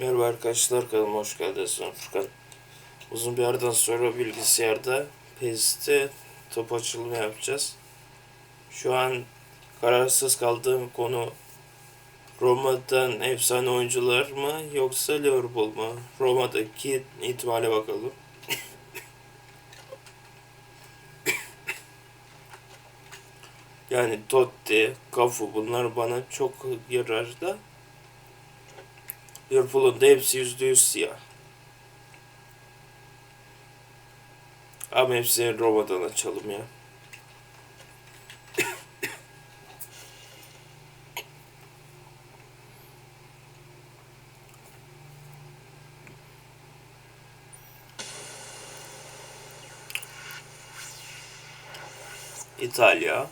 Merhaba arkadaşlar kanalıma hoş geldiniz ben Furkan. Uzun bir aradan sonra bilgisayarda PES'te top açılımı yapacağız. Şu an kararsız kaldığım konu Roma'dan efsane oyuncular mı yoksa Liverpool mu? Roma'daki ihtimale bakalım. Yani Totti, Cafu bunlar bana çok yarar da Liverpool'un da hepsi yüzde yüz siyah. Ama hepsini Roma'dan açalım ya. İtalya.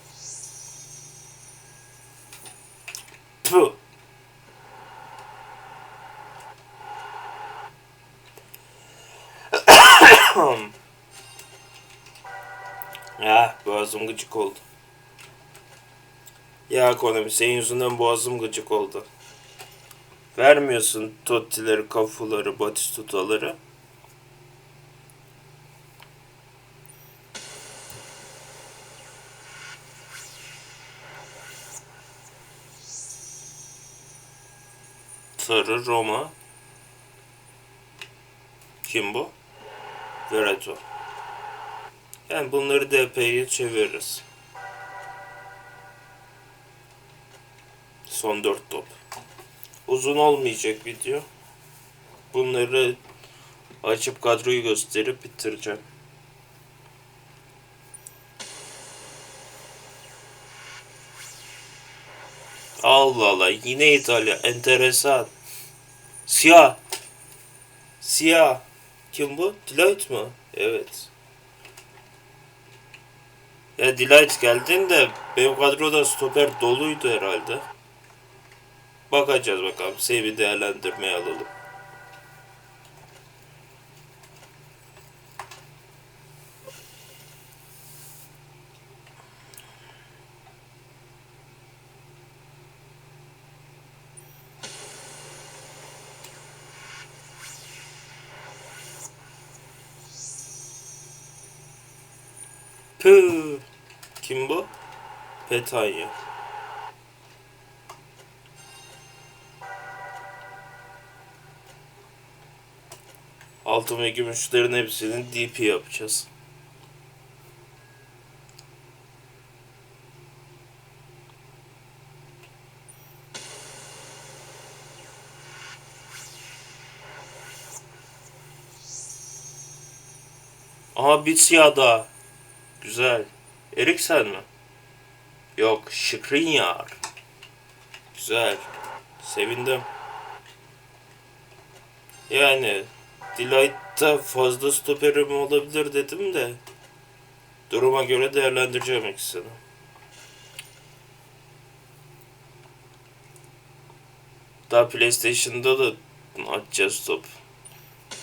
Ya boğazım gıcık oldu. Ya ekonomi senin yüzünden boğazım gıcık oldu. Vermiyorsun Totti'leri, Cafu'ları, Batistuta'ları. Sarı, Roma. Kim bu? Vereto. Yani bunları DP'ye çeviririz. Son 4 top. Uzun olmayacak video. Bunları açıp kadroyu gösterip bitireceğim. Allah Allah yine İtalya enteresan. Siyah. Siyah. Kim bu? Delight mı? Evet. Ya Delight geldin de benim kadroda stoper doluydu herhalde. Bakacağız bakalım. Sevi değerlendirmeye alalım. Püh. Kim bu? Petanya. Altın ve gümüşlerin hepsinin DP yapacağız. Aha bir siyah daha. Güzel. Eriksen mi? Yok, Skriniar. Güzel. Sevindim. Yani Delight'ta fazla stoperim olabilir dedim de duruma göre değerlendireceğim ikisini. Daha PlayStation'da da atacağız top.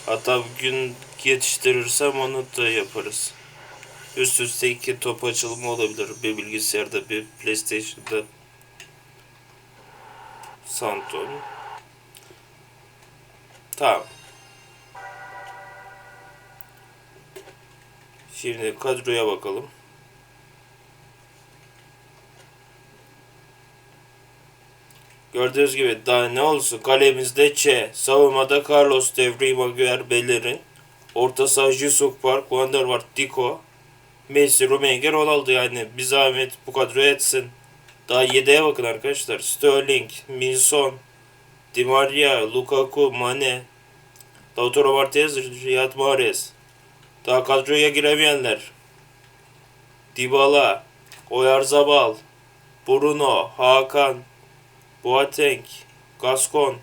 Hatta bugün yetiştirirsem onu da yaparız. Üst üste iki top açılımı olabilir. Bir bilgisayarda bir PlayStation'da. Santon. Tamam. Şimdi kadroya bakalım. Gördüğünüz gibi daha ne olsun kalemizde Ç, savunmada Carlos Devri Maguire Bellerin, orta saha Jisuk Park, Wanderwart Diko, Messi, Rumenige, Ronaldo yani bir zahmet bu kadroya etsin. Daha yedeğe bakın arkadaşlar. Sterling, Minson, Di Maria, Lukaku, Mane, Lautaro Martinez, Riyad Mahrez. Daha kadroya giremeyenler. Dybala, Oyarzabal, Bruno, Hakan, Boateng, Gascon,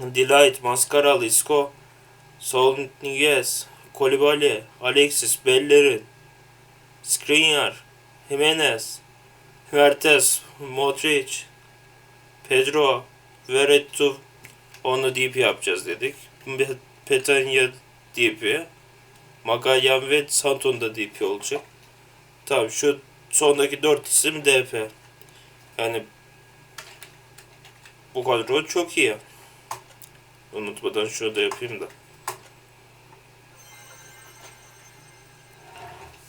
Delight, Mascaral, Isco, Saul Niguez, Kolibali, Alexis, Bellerin, Skriniar, Jimenez, Vertes, Modric, Pedro, Veretu, onu DP yapacağız dedik. Petanya DP, Magayan ve Santon da DP olacak. Tamam şu sondaki 4 isim DP. Yani bu kadro çok iyi. Unutmadan şunu da yapayım da.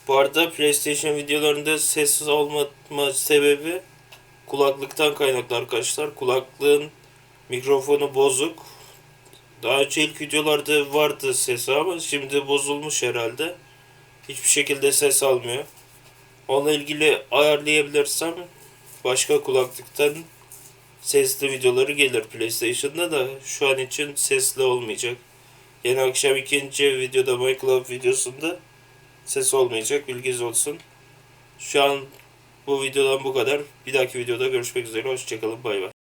Bu arada PlayStation videolarında sessiz olmama sebebi kulaklıktan kaynaklı arkadaşlar. Kulaklığın mikrofonu bozuk. Daha önce ilk videolarda vardı sesi ama şimdi bozulmuş herhalde. Hiçbir şekilde ses almıyor. Onunla ilgili ayarlayabilirsem başka kulaklıktan sesli videoları gelir PlayStation'da da şu an için sesli olmayacak. Yeni akşam ikinci videoda Minecraft videosunda ses olmayacak bilginiz olsun. Şu an bu videodan bu kadar. Bir dahaki videoda görüşmek üzere. Hoşçakalın. Bay bay.